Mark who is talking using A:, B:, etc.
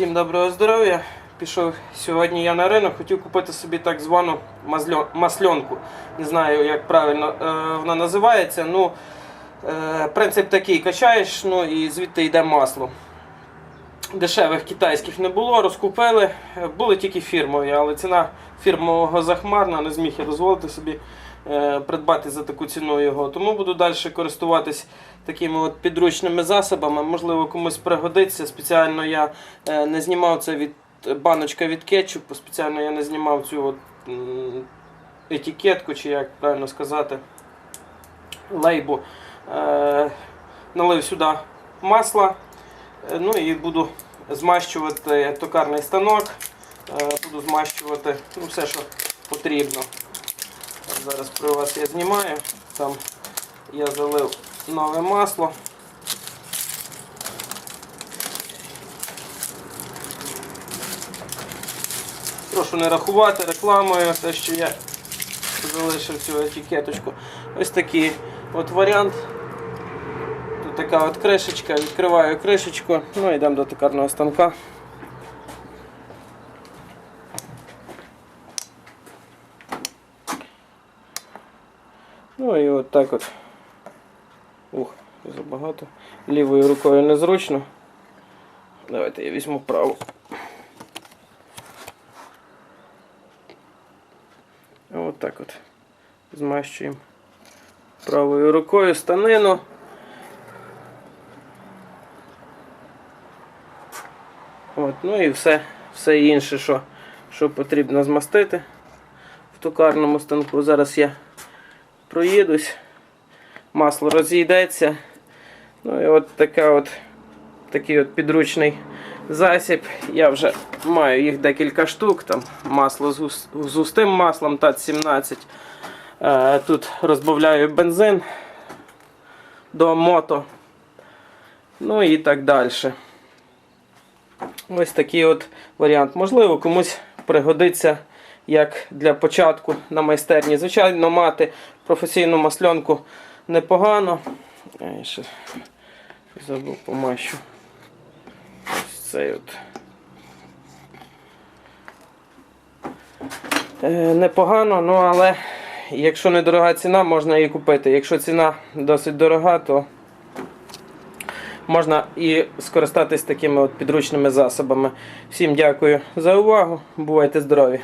A: Всім доброго здоров'я. Пішов сьогодні я на ринок, хотів купити собі так звану масльонку. Не знаю, як правильно е, вона називається. Ну, е, принцип такий: качаєш, ну і звідти йде масло. Дешевих китайських не було, розкупили. Були тільки фірмові, але ціна фірмового захмарна, не зміг я дозволити собі придбати за таку ціну його. Тому буду далі користуватись такими от підручними засобами. Можливо, комусь пригодиться. Спеціально я е, не знімав це від баночка від кетчупу, спеціально я не знімав цю от, етикетку, чи як правильно сказати, лейбу. Е, налив сюди масла. Е, Ну і буду змащувати токарний станок, е, буду змащувати ну, все, що потрібно. Зараз при вас я знімаю. Там я залив нове масло. Прошу не рахувати рекламою, те, що я залишив цю етикеточку. Ось такий от варіант. Тут така от кришечка, відкриваю кришечку, ну йдемо до токарного станка. Ну і от так от. Ух, забагато. Лівою рукою незручно. Давайте я візьму праву. От так от. Змащуємо правою рукою станину. От, ну і все, все інше, що, що потрібно змастити в токарному станку. Зараз я проїдусь, масло розійдеться. Ну і от така от, такий от підручний засіб. Я вже маю їх декілька штук. Там масло з, з густим маслом ТАТ-17. Е, Тут розбавляю бензин до мото. Ну і так далі. Ось такий от варіант. Можливо, комусь пригодиться як для початку на майстерні. Звичайно, мати професійну масльонку непогано. Я ще забув помащу. Ось цей от. Е, Непогано, ну але якщо недорога ціна, можна її купити. Якщо ціна досить дорога, то можна і скористатись такими от підручними засобами. Всім дякую за увагу. Бувайте здорові!